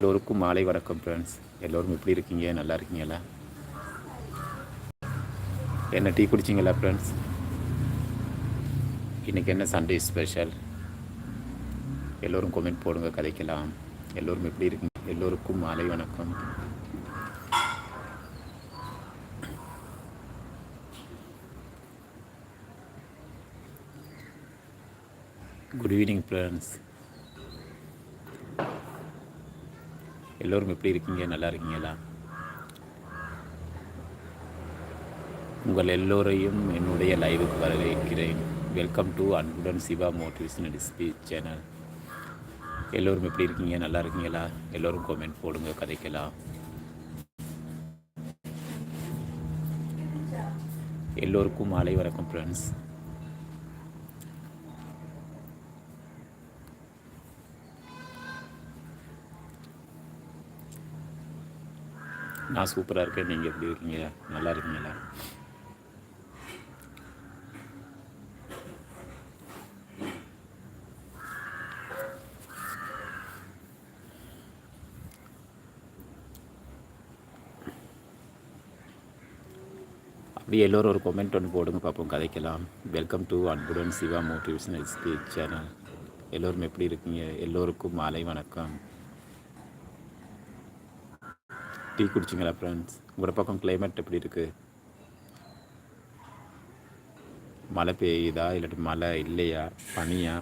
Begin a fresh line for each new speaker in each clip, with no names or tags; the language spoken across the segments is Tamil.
எல்லோருக்கும் மாலை வணக்கம் ஃப்ரெண்ட்ஸ் எல்லோரும் எப்படி இருக்கீங்க நல்லா இருக்கீங்களா என்ன டீ குடிச்சிங்களா ஃப்ரெண்ட்ஸ் இன்றைக்கி என்ன சண்டே ஸ்பெஷல் எல்லோரும் கமெண்ட் போடுங்க கதைக்கலாம் எல்லோரும் எப்படி இருக்கீங்க எல்லோருக்கும் மாலை வணக்கம் குட் ஈவினிங் ஃப்ரெண்ட்ஸ் எல்லோரும் எப்படி இருக்கீங்க நல்லா இருக்கீங்களா உங்கள் எல்லோரையும் என்னுடைய லைவுக்கு வரவேற்கிறேன் வெல்கம் டு அன்புடன் சிவா மோட்டிவேஷனல் ஸ்பீச் சேனல் எல்லோரும் எப்படி இருக்கீங்க நல்லா இருக்கீங்களா எல்லோரும் கமெண்ட் போடுங்க கதைக்கலாம் எல்லோருக்கும் மாலை வணக்கம் ஃப்ரெண்ட்ஸ் நான் சூப்பராக இருக்கேன் நீங்கள் எப்படி இருக்கீங்க நல்லா இருக்கீங்களா அப்படியே எல்லோரும் ஒரு கொமெண்ட் ஒன்று போடுங்க பார்ப்போம் கதைக்கலாம் வெல்கம் டு அன்புடன் சிவா மோட்டிவேஷனல் ஸ்பீச் சேனல் எல்லோரும் எப்படி இருக்கீங்க எல்லோருக்கும் மாலை வணக்கம் டீ குடிச்சிங்களா ஃப்ரெண்ட்ஸ் உங்களோட பக்கம் கிளைமேட் எப்படி இருக்குது மழை பெய்யுதா இல்லாட்டி மழை இல்லையா பனியா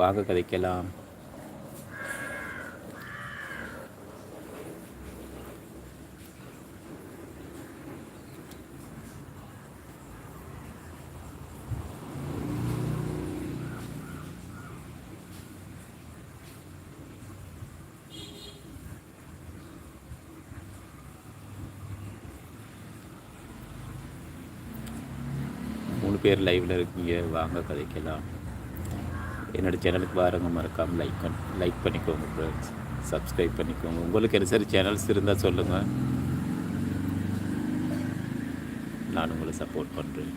வாக கதைக்கலாம் பேர் லைவில் இருக்கீங்க வாங்க கதைக்கலாம் என்னோடய சேனலுக்கு வாரங்க மறக்காமல் லைக் பண் லைக் பண்ணிக்கோங்க ஃப்ரெண்ட்ஸ் சப்ஸ்கிரைப் பண்ணிக்கோங்க உங்களுக்கு சரி சேனல்ஸ் இருந்தால் சொல்லுங்கள் நான் உங்களை சப்போர்ட் பண்ணுறேன்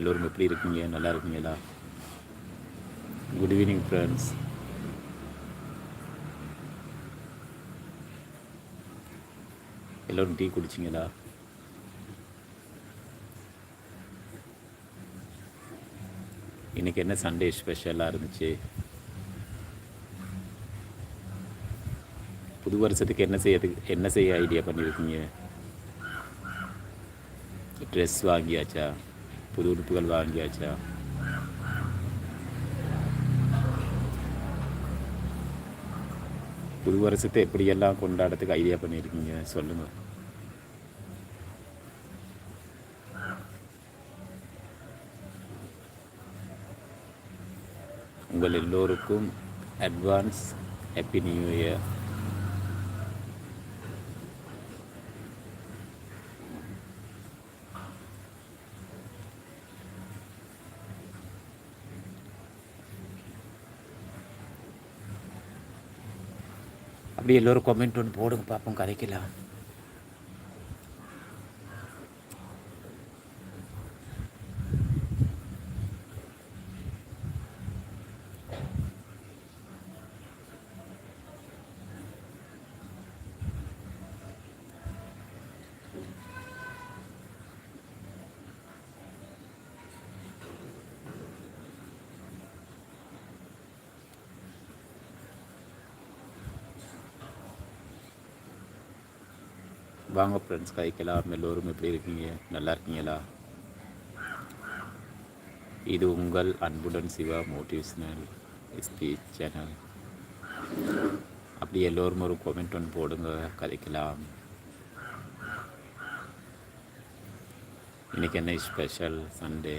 எல்லோரும் எப்படி இருக்கீங்க நல்லா இருக்கீங்களா குட் ஈவினிங் ஃப்ரெண்ட்ஸ் எல்லோரும் டீ குடிச்சிங்களா இன்றைக்கி என்ன சண்டே ஸ்பெஷலாக இருந்துச்சு புது வருஷத்துக்கு என்ன செய்யறதுக்கு என்ன செய்ய ஐடியா பண்ணியிருக்கீங்க ட்ரெஸ் வாங்கியாச்சா புது உடுப்புகள் வாங்கியாச்சா புது வருஷத்தை எப்படியெல்லாம் கொண்டாடத்துக்கு ஐடியா பண்ணியிருக்கீங்க சொல்லுங்கள் உங்கள் எல்லோருக்கும் அட்வான்ஸ் ஹாப்பி நியூ இயர் அப்படி எல்லோரும் கமெண்ட் ஒன்று போடுங்க பார்ப்போம் கதைக்கலாம் வாங்க ஃப்ரெண்ட்ஸ் கைக்கலாம் எல்லோரும் எப்படி இருக்கீங்க நல்லா இருக்கீங்களா இது உங்கள் அன்புடன் சிவா மோட்டிவேஷ்னல் ஸ்பீச் சேனல் அப்படி எல்லோரும் ஒரு கமெண்ட் ஒன்று போடுங்க கதைக்கலாம் இன்றைக்கி என்ன ஸ்பெஷல் சண்டே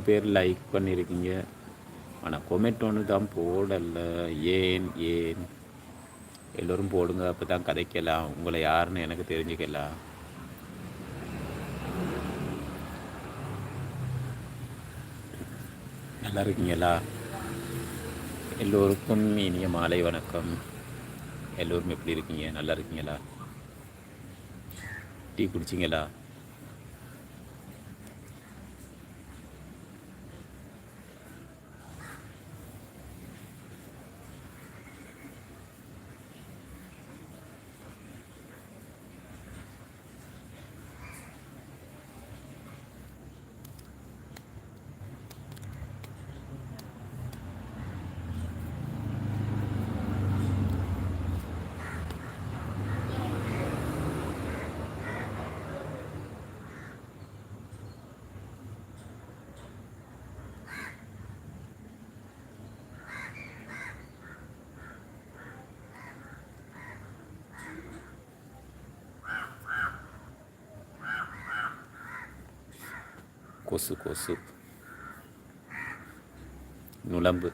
மூணு பேர் லைக் பண்ணியிருக்கீங்க ஆனால் கொமெண்ட் ஒன்று தான் போடலை ஏன் ஏன் எல்லோரும் போடுங்க அப்போ தான் கதைக்கலாம் உங்களை யாருன்னு எனக்கு தெரிஞ்சுக்கலாம் நல்லா இருக்கீங்களா எல்லோருக்கும் இனிய மாலை வணக்கம் எல்லோரும் எப்படி இருக்கீங்க நல்லா இருக்கீங்களா டீ குடிச்சிங்களா கொசு கொசு நுழம்பு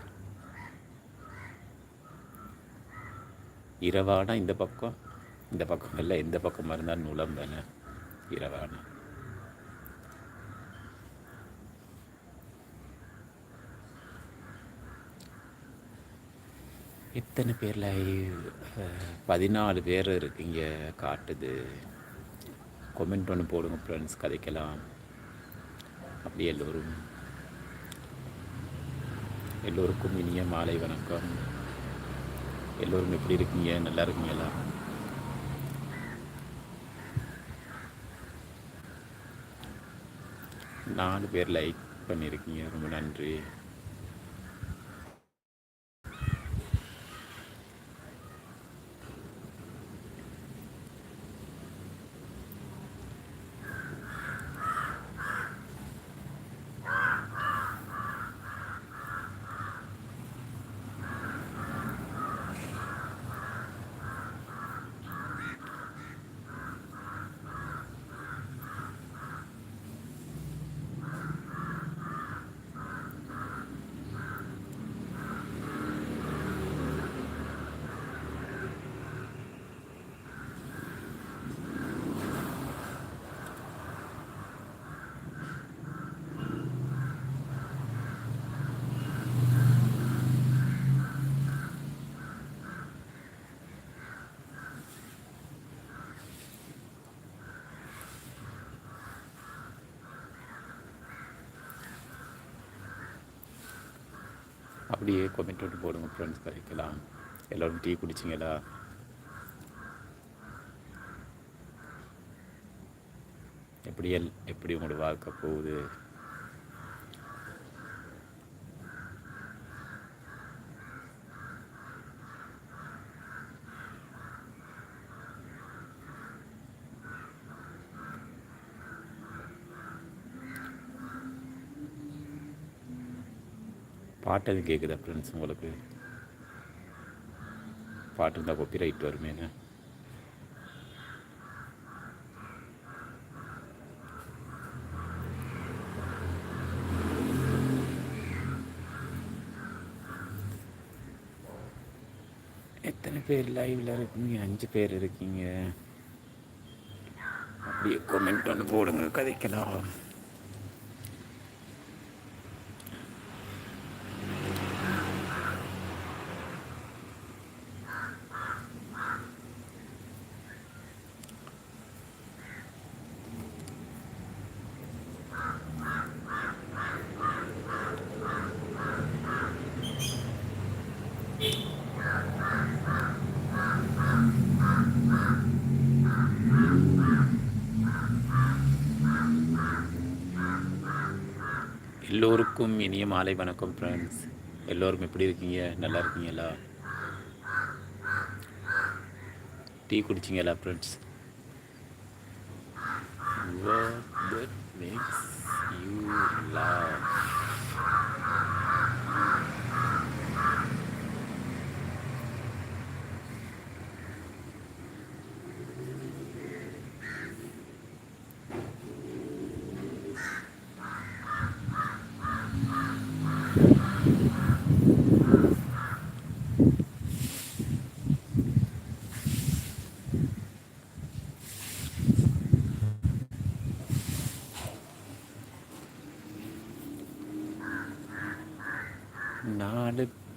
இரவானா இந்த பக்கம் இந்த பக்கம் இல்லை எந்த பக்கமாக இருந்தால் நுழம்பன இரவானா எத்தனை பேரில் பதினாலு பேர் இருக்கு இங்கே காட்டுது கொமெண்ட் ஒன்று போடுங்க ஃப்ரெண்ட்ஸ் கதைக்கலாம் அப்படி எல்லோரும் எல்லோருக்கும் இனிய மாலை வணக்கம் எல்லோரும் எப்படி இருக்கீங்க நல்லா இருக்கீங்களா நாலு பேர் லைக் பண்ணியிருக்கீங்க ரொம்ப நன்றி அப்படியே கொமெண்ட் விட்டு போடுங்க ஃப்ரெண்ட்ஸ் கரைக்கலாம் எல்லோரும் டீ குடிச்சிங்களா எப்படி எல் எப்படி உங்களோட வாழ்க்கை போகுது பாட்டு கேட்குதா ஃப்ரெண்ட்ஸ் உங்களுக்கு பாட்டு இருந்தால் கொப்பி ரைட் வருமேங்க எத்தனை பேர் லைவில் இருக்கீங்க அஞ்சு பேர் இருக்கீங்க அப்படியே கமெண்ட் ஒன்று போடுங்க கதைக்கலாம் அனைவருக்கும் இனிய மாலை வணக்கம் ஃப்ரெண்ட்ஸ் எல்லோரும் எப்படி இருக்கீங்க நல்லா இருக்கீங்களா டீ குடிச்சிங்களா ஃப்ரெண்ட்ஸ்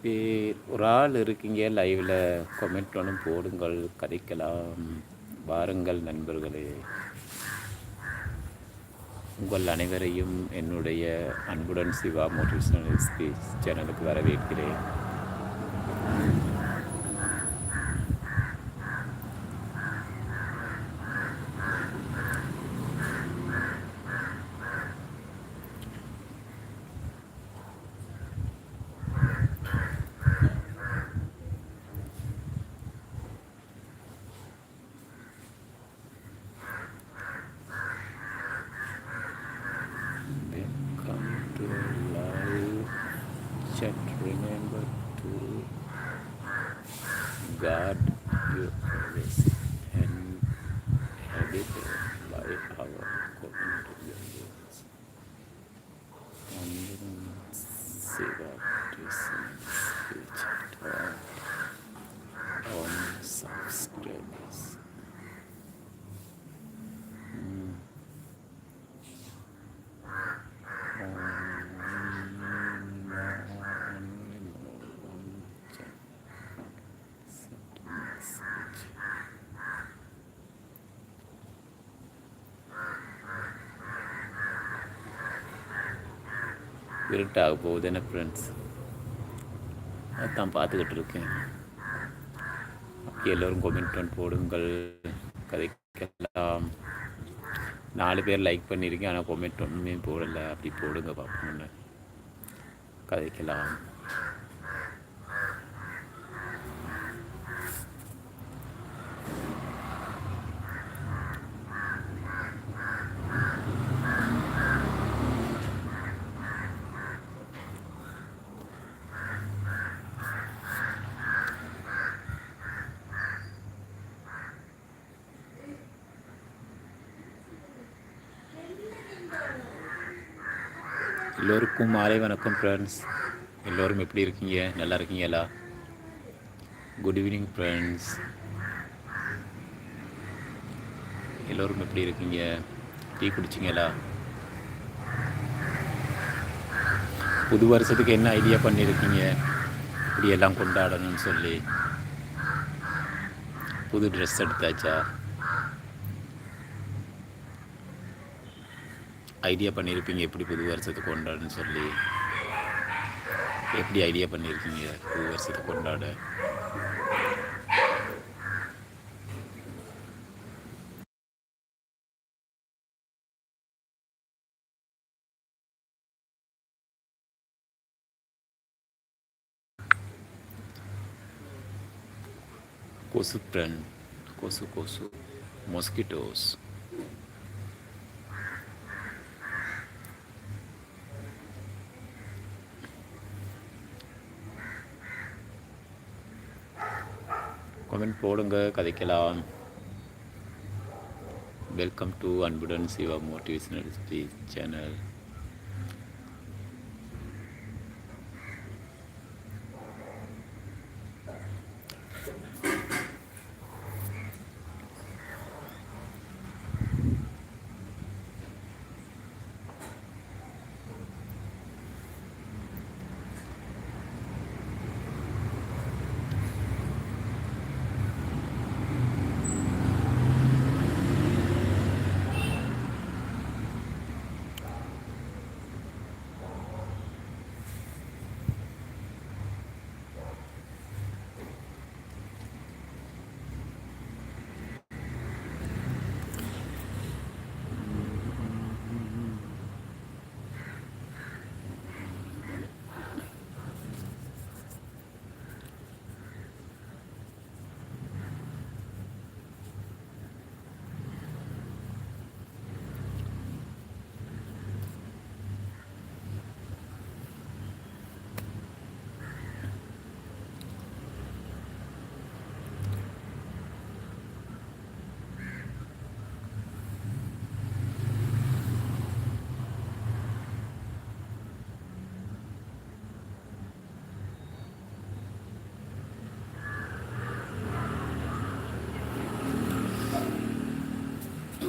பேர் ஒரு ஆள் இருக்கீங்க லைவில் கொமெண்ட் ஒன்றும் போடுங்கள் கதைக்கலாம் வாருங்கள் நண்பர்களே உங்கள் அனைவரையும் என்னுடைய அன்புடன் சிவா மோட்டிவேஷனல் ஸ்பீச் சேனலுக்கு வரவேற்கிறேன் இருட்டாக போகுது என்ன ஃப்ரெண்ட்ஸ் அதான் பார்த்துக்கிட்டு இருக்கேன் எல்லோரும் கொமெண்ட் போடுங்கள் கதைக்கெல்லாம் நாலு பேர் லைக் பண்ணியிருக்கேன் ஆனால் கொமெண்ட் ஒன்றுமே போடலை அப்படி போடுங்க பார்ப்போம் கதைக்கலாம் எல்லோருக்கும் மாலை வணக்கம் ஃப்ரெண்ட்ஸ் எல்லோரும் எப்படி இருக்கீங்க நல்லா இருக்கீங்களா குட் ஈவினிங் ஃப்ரெண்ட்ஸ் எல்லோரும் எப்படி இருக்கீங்க டீ குடிச்சிங்களா புது வருஷத்துக்கு என்ன ஐடியா பண்ணியிருக்கீங்க இப்படி எல்லாம் கொண்டாடணும்னு சொல்லி புது ட்ரெஸ் எடுத்தாச்சா ஐடியா பண்ணியிருப்பீங்க எப்படி புது வருஷத்தை கொண்டாடுன்னு சொல்லி எப்படி ஐடியா பண்ணியிருக்கீங்க புது வருஷத்தை கொண்டாட கொசு பிரண்ட் கொசு கொசு மொஸ்கிட்டோஸ் கமெண்ட் போடுங்க கதைக்கலாம் வெல்கம் டு அன்புடன் சிவா மோட்டிவேஷனல் ஸ்பீச் சேனல்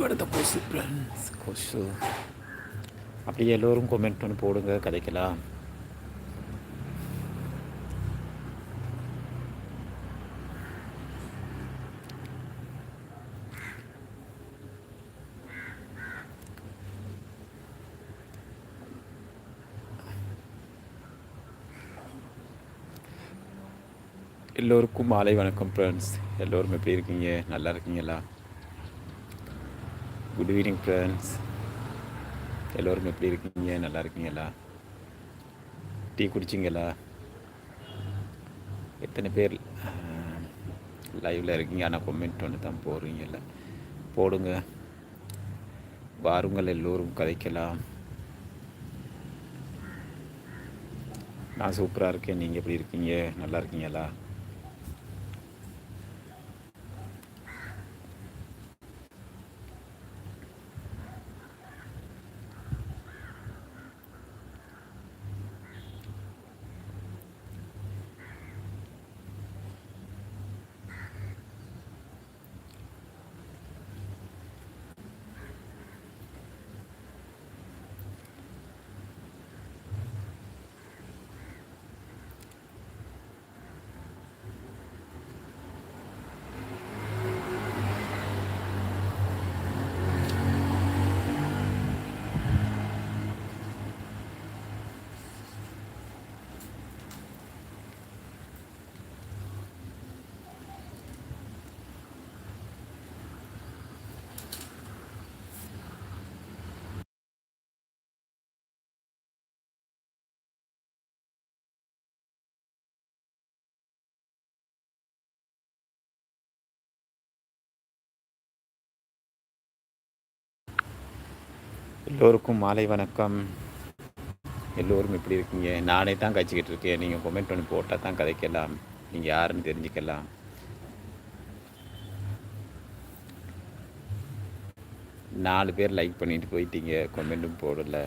அடுத்த கொசு கொசு அப்படியே எல்லோரும் கொமெண்ட் பண்ணி போடுங்க கதைக்கலாம் எல்லோருக்கும் மாலை வணக்கம் ஃப்ரெண்ட்ஸ் எல்லோரும் எப்படி இருக்கீங்க நல்லா இருக்கீங்களா குட் ஈவினிங் ஃப்ரெண்ட்ஸ் எல்லோரும் எப்படி இருக்கீங்க நல்லா இருக்கீங்களா டீ குடிச்சிங்களா எத்தனை பேர் லைவில் இருக்கீங்க ஆனால் கொமெண்ட் ஒன்று தான் போடுறீங்கல்ல போடுங்க வாருங்கள் எல்லோரும் கதைக்கலாம் நான் சூப்பராக இருக்கேன் நீங்கள் எப்படி இருக்கீங்க நல்லா இருக்கீங்களா எல்லோருக்கும் மாலை வணக்கம் எல்லோரும் இப்படி இருக்கீங்க நானே தான் கழிச்சிக்கிட்டு இருக்கேன் நீங்கள் கொமெண்ட் பண்ணி போட்டால் தான் கதைக்கலாம் நீங்கள் யாருன்னு தெரிஞ்சுக்கலாம் நாலு பேர் லைக் பண்ணிட்டு போயிட்டீங்க கொமெண்ட்டும் போடலை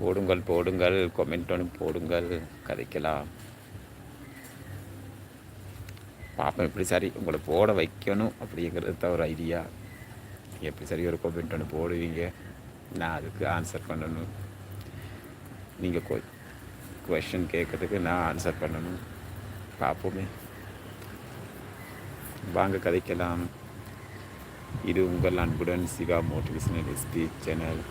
போடுங்கள் போடுங்கள் கொமெண்ட் ஒன்று போடுங்கள் கதைக்கலாம் பார்ப்போம் எப்படி சரி உங்களை போட வைக்கணும் அப்படிங்கிறது ஒரு ஐடியா எப்படி சரி ஒரு கொமெண்ட் ஒன்று போடுவீங்க நான் அதுக்கு ஆன்சர் பண்ணணும் நீங்கள் கொ கொஷின் கேட்குறதுக்கு நான் ஆன்சர் பண்ணணும் பார்ப்போமே வாங்க கதைக்கலாம் இது உங்கள் அன்புடன் சிவா மோட்டிவேஷனல் ஸ்பீச் சேனல்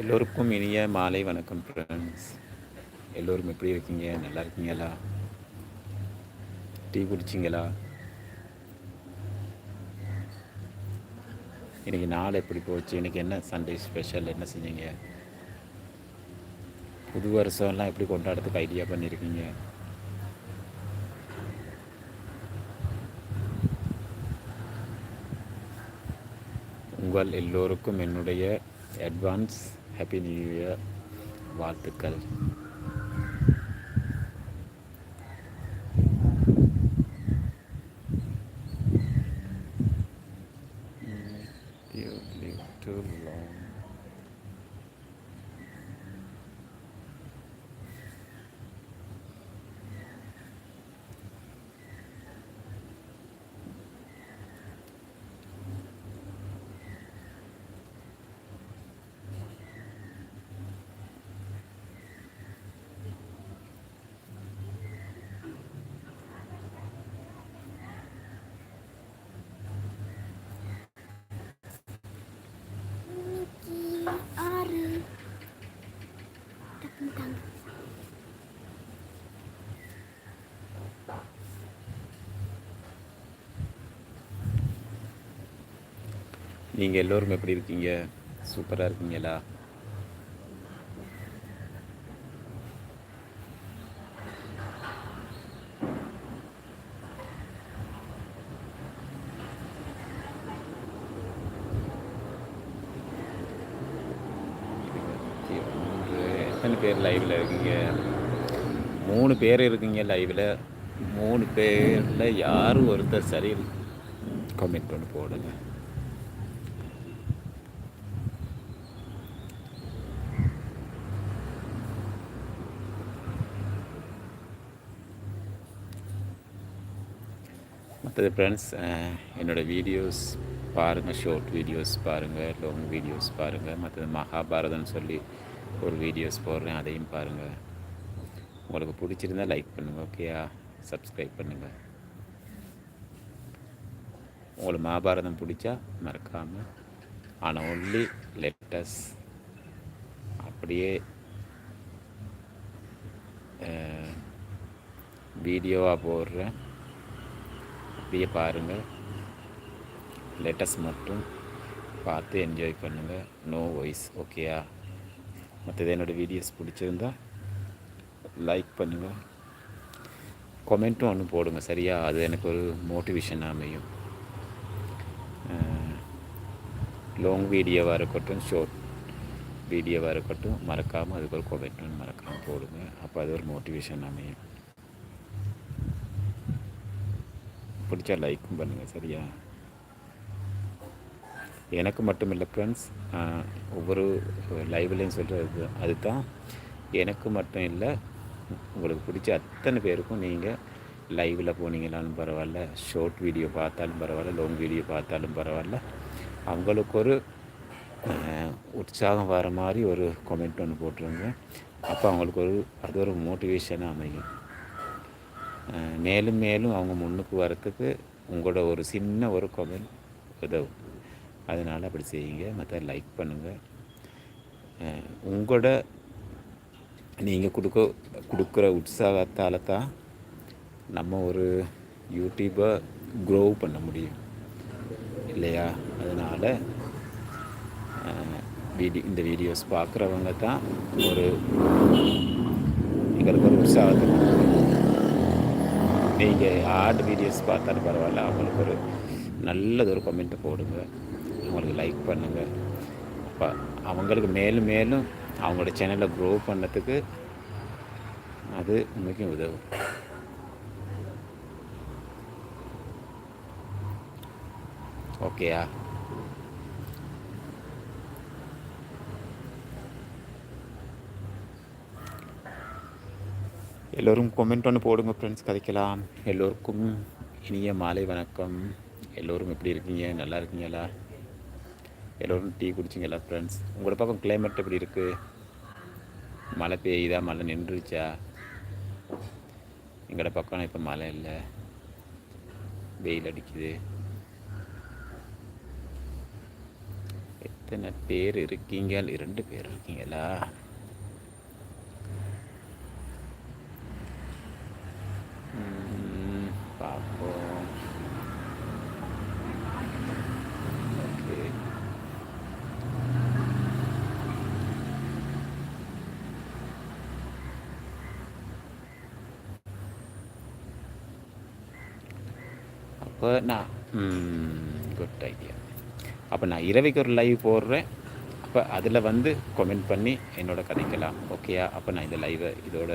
எல்லோருக்கும் இனிய மாலை வணக்கம் ஃப்ரெண்ட்ஸ் எல்லோரும் எப்படி இருக்கீங்க நல்லா இருக்கீங்களா டீ குடிச்சிங்களா இன்றைக்கி நாள் எப்படி போச்சு இன்றைக்கி என்ன சண்டே ஸ்பெஷல் என்ன செஞ்சீங்க புது வருஷம்லாம் எப்படி கொண்டாடுறதுக்கு ஐடியா பண்ணியிருக்கீங்க உங்கள் எல்லோருக்கும் என்னுடைய advance Happy New Year. Wat நீங்கள் எல்லோரும் எப்படி இருக்கீங்க சூப்பராக இருக்கீங்களா எத்தனை பேர் லைவில் இருக்கீங்க மூணு பேர் இருக்கீங்க லைவில் மூணு பேரில் யாரும் ஒருத்தர் சரி கமெண்ட் ஒன்று போடுங்க அடுத்தது ஃப்ரெண்ட்ஸ் என்னோடய வீடியோஸ் பாருங்கள் ஷார்ட் வீடியோஸ் பாருங்கள் லாங் வீடியோஸ் பாருங்கள் மற்றது மகாபாரதம்னு சொல்லி ஒரு வீடியோஸ் போடுறேன் அதையும் பாருங்கள் உங்களுக்கு பிடிச்சிருந்தால் லைக் பண்ணுங்கள் ஓகேயா சப்ஸ்கிரைப் பண்ணுங்கள் உங்களுக்கு மகாபாரதம் பிடிச்சா மறக்காமல் ஆனால் ஒன்லி லெட்டஸ் அப்படியே வீடியோவாக போடுறேன் அப்படியே பாருங்கள் லேட்டஸ்ட் மட்டும் பார்த்து என்ஜாய் பண்ணுங்கள் நோ வாய்ஸ் ஓகேயா மற்றது என்னோடய வீடியோஸ் பிடிச்சிருந்தா லைக் பண்ணுங்கள் கொமெண்ட்டும் ஒன்று போடுங்க சரியா அது எனக்கு ஒரு மோட்டிவேஷன் அமையும் லாங் வீடியோவாக இருக்கட்டும் ஷார்ட் வீடியோவாக இருக்கட்டும் மறக்காமல் அதுக்கு ஒரு கொமெண்ட் ஒன்று மறக்காமல் போடுங்க அப்போ அது ஒரு மோட்டிவேஷன் அமையும் பிடிச்சா லைக்கும் பண்ணுங்கள் சரியா எனக்கு மட்டும் இல்லை ஃப்ரெண்ட்ஸ் ஒவ்வொரு லைவ்லேயும் சொல்கிறது அதுதான் எனக்கு மட்டும் இல்லை உங்களுக்கு பிடிச்ச அத்தனை பேருக்கும் நீங்கள் லைவில் போனீங்களாலும் பரவாயில்ல ஷார்ட் வீடியோ பார்த்தாலும் பரவாயில்ல லாங் வீடியோ பார்த்தாலும் பரவாயில்ல அவங்களுக்கு ஒரு உற்சாகம் வர மாதிரி ஒரு கொமெண்ட் ஒன்று போட்டுருங்க அப்போ அவங்களுக்கு ஒரு அது ஒரு மோட்டிவேஷனாக அமையும் மேலும் மேலும் அவங்க முன்னுக்கு வரத்துக்கு உங்களோட ஒரு சின்ன ஒரு கமெண்ட் உதவும் அதனால் அப்படி செய்யுங்க மற்ற லைக் பண்ணுங்கள் உங்களோட நீங்கள் கொடுக்க கொடுக்குற உற்சாகத்தால் தான் நம்ம ஒரு யூடியூப்பை க்ரோ பண்ண முடியும் இல்லையா அதனால் வீடியோ இந்த வீடியோஸ் பார்க்குறவங்க தான் ஒரு எங்களுக்கு ஒரு உற்சாகத்தை நீங்கள் ஹார்ட் வீடியோஸ் பார்த்தாலும் பரவாயில்ல அவங்களுக்கு ஒரு நல்லது ஒரு கமெண்ட் போடுங்க அவங்களுக்கு லைக் பண்ணுங்கள் அப்போ அவங்களுக்கு மேலும் மேலும் அவங்களோட சேனலை க்ரோ பண்ணத்துக்கு அது உங்களுக்கு உதவும் ஓகேயா எல்லோரும் கொமெண்ட் ஒன்று போடுங்க ஃப்ரெண்ட்ஸ் கதைக்கலாம் எல்லோருக்கும் இனிய மாலை வணக்கம் எல்லோரும் எப்படி இருக்கீங்க நல்லா இருக்கீங்களா எல்லோரும் டீ குடிச்சிங்களா ஃப்ரெண்ட்ஸ் உங்களோட பக்கம் கிளைமேட் எப்படி இருக்குது மழை பெய்யுதா மழை நின்றுச்சா எங்களோட பக்கம் இப்போ மழை இல்லை வெயில் அடிக்குது எத்தனை பேர் இருக்கீங்க இரண்டு பேர் இருக்கீங்களா அப்போ நான் குட் ஐடியா அப்போ நான் இரவைக்கு ஒரு லைவ் போடுறேன் அப்போ அதில் வந்து கமெண்ட் பண்ணி என்னோட கதைக்கலாம் ஓகேயா அப்போ நான் இந்த லைவை இதோட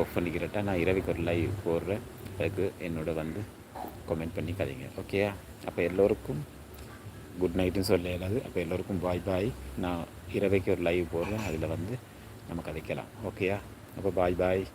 ஆஃப் பண்ணிக்கிறட்டா நான் இரவைக்கு ஒரு லைவ் போடுறேன் அதுக்கு என்னோட வந்து கமெண்ட் பண்ணி கதைங்க ஓகேயா அப்போ எல்லோருக்கும் குட் நைட்டுன்னு சொல்ல இயலாது அப்போ எல்லோருக்கும் பாய் பாய் நான் இரவைக்கு ஒரு லைவ் போடுறேன் அதில் வந்து நம்ம கதைக்கலாம் ஓகேயா அப்போ பாய் பாய்